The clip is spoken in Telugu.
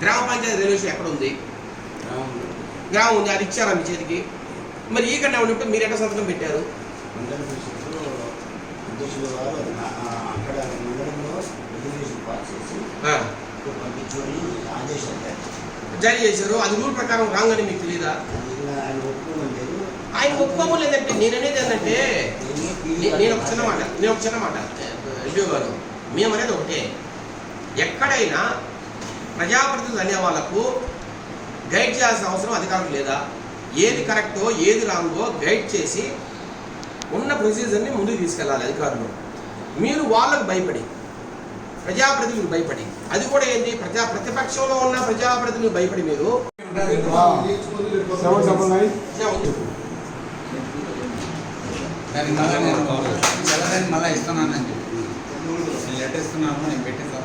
గ్రామ పంచాయతీ రెవల్యూషన్ ఎక్కడ ఉంది? గ్రామం ఉంది. అది ఇచ్చారా మీ చేతికి? మరి ఈ కన్నా ఉన్నప్పుడు మీరు ఎక్కడ సంతకం పెట్టారు? జారీ చేశారు. అది రూల్ ప్రకారం రాంగ్ అని మీకు తెలియదా ఆయన ఒప్పుకోవడం లేదు. ఆయన ఒప్పుకోలేదంటే నేను అనేది ఏంటంటే నేను ఒక చిన్న మాట నేను ఒక చిన్న మాట. గారు మేము అనేది ఒకటే. ఎక్కడైనా ప్రజాప్రతినిధులు అనే వాళ్ళకు గైడ్ చేయాల్సిన అవసరం అధికారులు లేదా? ఏది కరెక్టో ఏది రాంగో గైడ్ చేసి ఉన్న ప్రొసీజర్ని ముందుకు తీసుకెళ్ళాలి అధికారులు. మీరు వాళ్ళకు భయపడి ప్రజాప్రతినిధులు భయపడి. అది కూడా ఏంటి? ప్రజా ప్రతిపక్షంలో ఉన్న ప్రజాప్రతినిధులు భయపడి మీరు. సెవెన్ మళ్ళీ ఇస్తున్నాను చెప్పి. లెటర్ ఇస్తున్నాను నేను పెట్టేస్తాను.